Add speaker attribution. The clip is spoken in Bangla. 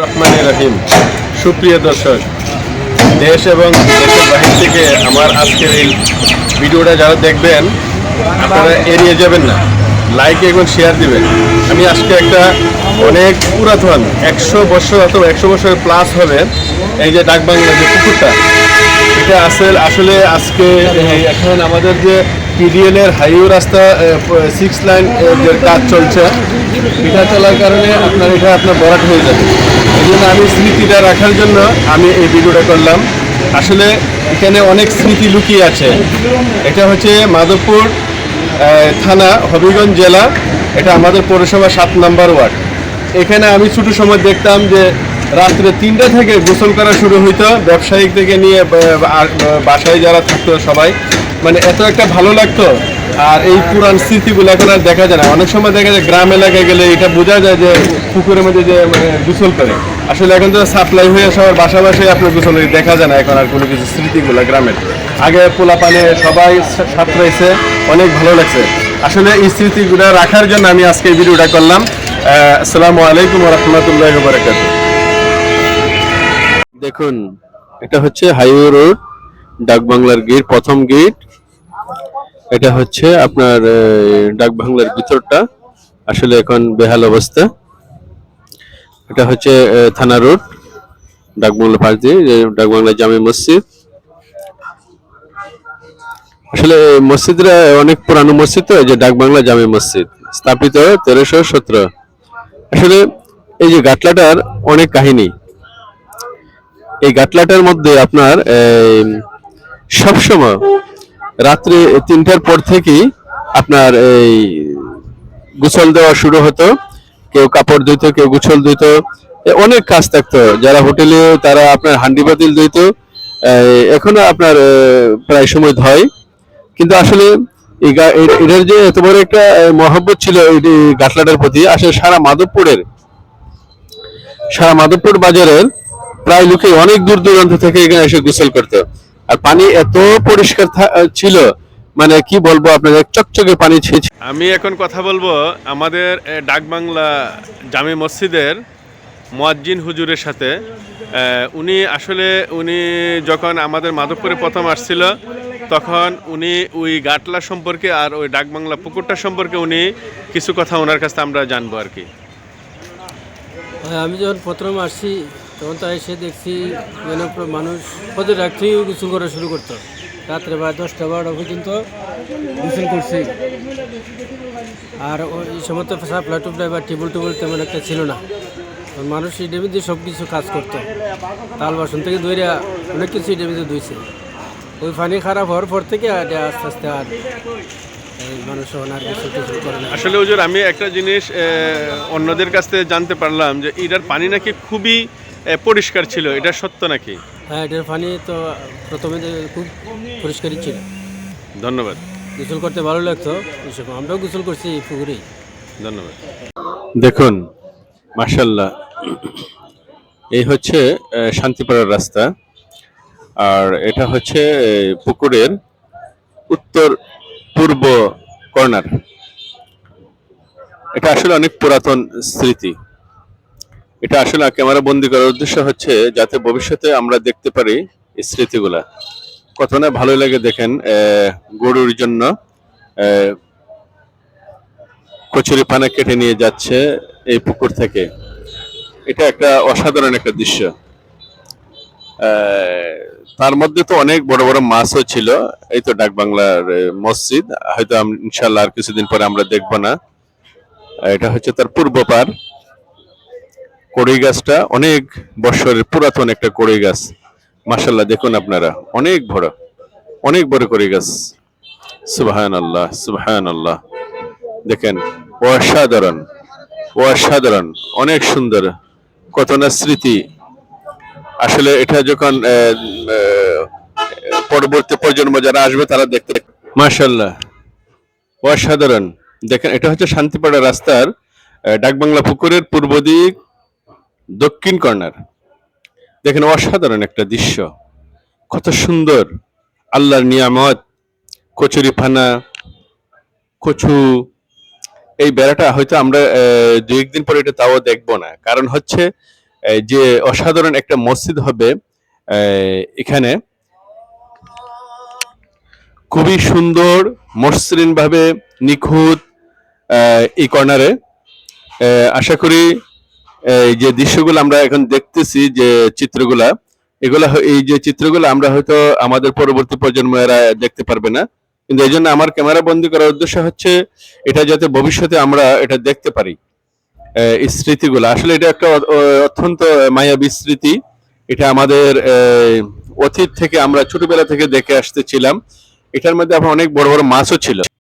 Speaker 1: রহমান রহিম। সুপ্রিয় দর্শক, দেশ এবং দেশের বাহির থেকে আমার আজকের এই ভিডিওটা যারা দেখবেন, আপনারা এড়িয়ে যাবেন না। লাইক এবং শেয়ার দিবেন। আমি আজকে একটা অনেক পুরাতন, একশো বছর অথবা একশো বছর প্লাস হবে এই যে ডাক বাংলা যে পুকুরটা। এটা আসলে আসলে আজকে এখন আমাদের যে পিডিএল এর হাইওয়ে রাস্তা সিক্স লাইন যে কাজ চলছে, এটা চলার কারণে আপনার এটা আপনার বরাট হয়ে যাবে। এই জন্য আমি স্মৃতিটা রাখার জন্য আমি এই ভিডিওটা করলাম। আসলে এখানে অনেক স্মৃতি লুকিয়ে আছে। এটা হচ্ছে মাধবপুর থানা, হবিগঞ্জ জেলা। এটা আমাদের পৌরসভা সাত নাম্বার ওয়ার্ড। এখানে আমি ছোটো সময় দেখতাম যে রাত্রে তিনটা থেকে গোসল করা শুরু হইতো। ব্যবসায়িক থেকে নিয়ে বাসায় যারা থাকতো সবাই। মানে এত একটা ভালো লাগতো। আর এই পুরান স্মৃতিগুলো এখন আর দেখা যায় না। অনেক সময় দেখা যায় গ্রাম এলাকায় গেলে এটা বোঝা যায় যে পুকুরের মধ্যে যে মানে গোসল করে। আসলে এখন তো সাপ্লাই হয়ে সবার বাসা বাসায় আপনার গোসল দেখা যায় না এখন আর কোনো কিছু স্মৃতিগুলো গ্রামের। আগে পোলা পানে সবাই সাঁতরাইছে, অনেক ভালো লাগছে। আসলে এই স্মৃতিগুলো রাখার জন্য আমি আজকে এই ভিডিওটা করলাম। আসসালামু আলাইকুম রহমতুল্লাহ বারাকাত দেখুন, এটা হচ্ছে হাইওয়ে রোড ডাকবাংলার গেট, প্রথম গেট। এটা হচ্ছে আপনার ডাকবাংলার ভিতরটা, আসলে এখন বেহাল অবস্থা। এটা হচ্ছে থানা রোড ডাকবাংলা পাশ দিয়ে ডাকবাংলা জামে মসজিদ। আসলে মসজিদরা অনেক পুরানো মসজিদ তো যে ডাকবাংলা জামে মসজিদ, স্থাপিত তেরোশো সতেরো। আসলে, এই যে গাটলাটার অনেক কাহিনী এই গাটলাটার মধ্যে আপনার সবসময় রাত্রে তিনটার পর থেকেই আপনার এই গোসল দেওয়া শুরু হতো। কেউ কাপড় ধুইতো, কেউ গোসল ধুইতো। অনেক কাজ থাকতো। যারা হোটেলে, তারা আপনার হান্ডি বাতিল ধুইতো এখনও আপনার প্রায় সময় ধয়। কিন্তু আসলে এটার যে এত বড় একটা মহব্বত ছিল গাটলাটার প্রতি, আসলে সারা মাধবপুরের, সারা মাধবপুর বাজারের প্রায় লোকে অনেক দূর দূরান্ত থেকে এখানে এসে গোসল করতো। আর পানি এত পরিষ্কার ছিল মানে কি বলব আপনাদের চকচকে পানি ছিল আমি এখন কথা বলব আমাদের ডাকবাংলা জামে মসজিদের মোয়াজ্জিন হুজুরের সাথে। আহ, উনি আসলে উনি যখন আমাদের মাধবপুরে প্রথম আসছিল তখন উনি ওই গাটলা সম্পর্কে আর ওই ডাকবাংলা পুকুরটা সম্পর্কে উনি কিছু কথা ওনার কাছে আমরা জানব আর কি।
Speaker 2: হ্যাঁ, আমি যখন প্রথম আসছি তখন তো এসে দেখছি যেন মানুষ প্রতি রাত্রেই গোসল করা শুরু করতো। রাত্রে বা দশটা, বারোটা পর্যন্ত গোসল করছে। আর ওই সময় তো সাপ্লাই টুপলাই বা টেবিল টেবিল তেমন একটা ছিল না। মানুষ এই ডেবিতে সব কিছু কাজ করতো। তাল বাসন থেকে ধরে অনেক কিছু এই ডেবিতে ধুইছে। ওই পানি খারাপ হওয়ার পর থেকে আর আস্তে আস্তে আর
Speaker 1: আসলে হুজুর, আমি একটা জিনিস অন্যদের কাছ থেকে জানতে পারলাম যে এটার পানি নাকি খুবই পরিষ্কার ছিল এটা সত্য নাকি?
Speaker 2: হ্যাঁ এটার পানি তো প্রথমে খুব পরিষ্কারই ছিল।
Speaker 1: ধন্যবাদ।
Speaker 2: গোসল করতে ভালো লাগতো আমরাও গোসল করছি এই পুকুরেই।
Speaker 1: ধন্যবাদ। দেখুন মার্শাল্লাহ এই হচ্ছে শান্তিপাড়ার রাস্তা আর এটা হচ্ছে পুকুরের উত্তর পূর্ব কর্নার। এটা আসলে অনেক পুরাতন স্মৃতি। এটা আসলে ক্যামেরা বন্দি করার উদ্দেশ্য হচ্ছে যাতে ভবিষ্যতে আমরা দেখতে পারি স্মৃতিগুলা। কত না ভালো লাগে দেখেন গরুর জন্য কচুরি পানা কেটে নিয়ে যাচ্ছে এই পুকুর থেকে। এটা একটা অসাধারণ একটা দৃশ্য। তার মধ্যে তো অনেক বড় বড় মাছও ছিল, এই তো ডাক বাংলার মসজিদ। হয়তো ইনশাল্লাহ আর কিছুদিন পরে আমরা দেখব না। এটা হচ্ছে তার পূর্ব পার। কড়ই গাছটা অনেক বছরের পুরাতন একটা কড়ই গাছ। মাসাল্লাহ দেখুন আপনারা, অনেক বড় অনেক বড় কড়ই গাছ। সুবাহান আল্লাহ সুবাহান আল্লাহ দেখেন, অসাধারণ অসাধারণ, অনেক সুন্দর। কত না স্মৃতি। আসলে এটা যখন পরবর্তী প্রজন্ম যারা আসবে, তারা দেখতে মাশাল্লাহ অসাধারণ। দেখেন, এটা হচ্ছে শান্তিপাড়া রাস্তার ডাকবাংলা পুকুরের পূর্ব দিক দক্ষিণ কর্নার। দেখেন অসাধারণ একটা দৃশ্য। কত সুন্দর। আল্লাহর নিয়ামত, কচুরি ফানা, কচু। এই বেড়াটা হয়তো আমরা দু একদিন পরে এটা তাও দেখব না। কারণ হচ্ছে যে অসাধারণ একটা মসজিদ হবে এখানে খুবই সুন্দর মসৃণ ভাবে নিখুঁত এই কর্নারে। আশা করি যে দৃশ্যগুলো আমরা এখন দেখতেছি যে চিত্রগুলা, এগুলা এই যে চিত্রগুলো আমরা হয়তো আমাদের পরবর্তী প্রজন্মেরা দেখতে পারবে না। কিন্তু এই জন্য আমার ক্যামেরা বন্দি করার উদ্দেশ্য হচ্ছে এটা যাতে ভবিষ্যতে আমরা এটা দেখতে পারি। স্মৃতিগুলো। আসলে এটা একটা অত্যন্ত মায়াবী স্মৃতি। এটা আমাদের অতীত থেকে আমরা ছোটবেলা থেকে দেখে আসতেছিলাম। এটার মধ্যে আবার অনেক বড় বড় মাছও ছিল।